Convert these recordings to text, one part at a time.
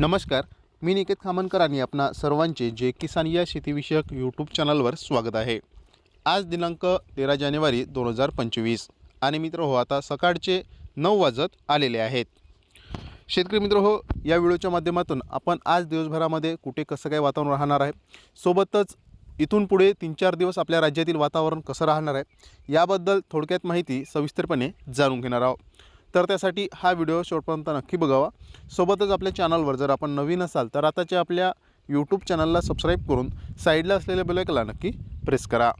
नमस्कार मी निकेत खामनकर आणि आपणा सर्वांचे जे किसान या शेतीविषयक यूट्यूब चॅनलवर स्वागत आहे. आज दिनांक तेरा जानेवारी दोन हजार पंचवीस आणि मित्र हो आता सकाळचे नऊ वाजत आलेले आहेत. शेतकरी मित्र हो या व्हिडिओच्या माध्यमातून आपण आज दिवसभरामध्ये कुठे कसं काय वातावरण राहणार आहे सोबतच इथून पुढे तीन चार दिवस आपल्या राज्यातील वातावरण कसं राहणार आहे याबद्दल थोडक्यात माहिती सविस्तरपणे जाणून घेणार आहोत. तर त्यासाठी हा व्हिडिओ शेवटपर्यंत नक्की बघावा. सोबतच आपल्या चॅनलवर जर आपण नवीन असाल तर आताच्या आपल्या यूट्यूब चॅनलला सबस्क्राईब करून साईडला असलेल्या बेलायकला नक्की प्रेस करा.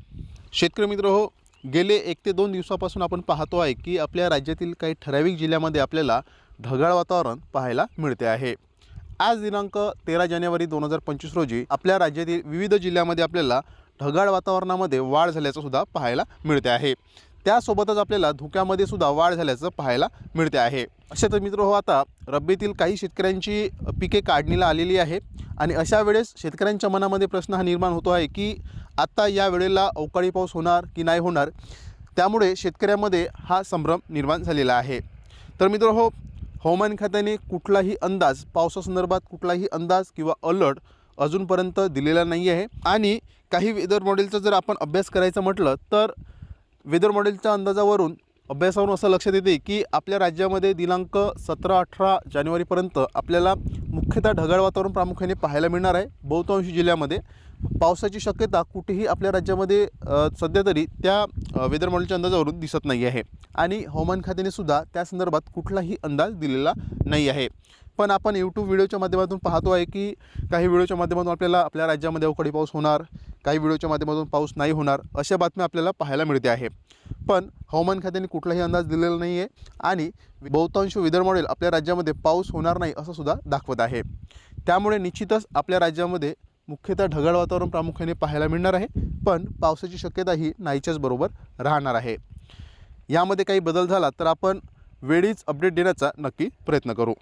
शेतकरी मित्र हो गेले एक ते दोन दिवसापासून आपण पाहतो आहे की आपल्या राज्यातील काही ठराविक जिल्ह्यामध्ये आपल्याला ढगाळ वातावरण पाहायला मिळते आहे. आज दिनांक तेरा जानेवारी दोन हजार पंचवीस रोजी आपल्या राज्यातील विविध जिल्ह्यामध्ये आपल्याला ढगाळ वातावरणामध्ये वाढ झाल्याचं सुद्धा पाहायला मिळते आहे. त्यासोबतच आपल्याला धुक्यामध्ये सुद्धा वाढ झाल्याचं पाहायला मिळते आहे. असे तर मित्र हो आता रब्बीतील काही शेतकऱ्यांची पिके काढणीला आलेली आहे. आणि अशा वेळेस शेतकऱ्यांच्या मनामध्ये प्रश्न हा निर्माण होतो आहे की आत्ता या वेळेला अवकाळी पाऊस होणार की नाही होणार? त्यामुळे शेतकऱ्यामध्ये हा संभ्रम निर्माण झालेला आहे. तर मित्र हो हवामान खात्याने कुठलाही अंदाज पावसासंदर्भात कुठलाही अंदाज किंवा अलर्ट अजूनपर्यंत दिलेला नाही आहे आणि काही वेदर मॉडेलचा जर आपण अभ्यास करायचं म्हटलं तर वेदर मॉडेलच्या अंदाजावरून अभ्यासावरून असं लक्षात येते की आपल्या राज्यामध्ये दिनांक सतरा अठरा जानेवारीपर्यंत आपल्याला मुख्यतः ढगाळ वातावरण प्रामुख्याने पाहायला मिळणार आहे बहुतांशी जिल्ह्यामध्ये. पावसाची शक्यता कुठेही आपल्या राज्यामध्ये सध्या तरी त्या वेदर मॉडेलच्या अंदाजावरून दिसत नाही आहे. आणि हवामान खात्याने सुद्धा त्या संदर्भात कुठलाही अंदाज दिलेला नाही आहे. पण आपण यूट्यूब व्हिडिओच्या माध्यमातून पाहतो आहे की काही व्हिडिओच्या माध्यमातून आपल्याला आपल्या राज्यामध्ये अवकाळी पाऊस होणार काही व्हिडिओच्या माध्यमातून पाऊस नाही होणार अशा बातम्या आपल्याला पाहायला मिळते आहे. पण हवामान खात्याने कुठलाही अंदाज दिलेला नाही आहे आणि बहुतांश वेदर मॉडेल आपल्या राज्यामध्ये पाऊस होणार नाही असं सुद्धा दाखवत आहे. त्यामुळे निश्चितच आपल्या राज्यामध्ये मुख्यतः ढगाळ वातावरण प्रामुख्याने पाहायला मिळणार आहे पण पावसाची शक्यता ही नाहीच्याच बरोबर राहणार आहे. यामध्ये काही बदल झाला तर आपण वेळीच अपडेट देण्याचा नक्की प्रयत्न करू.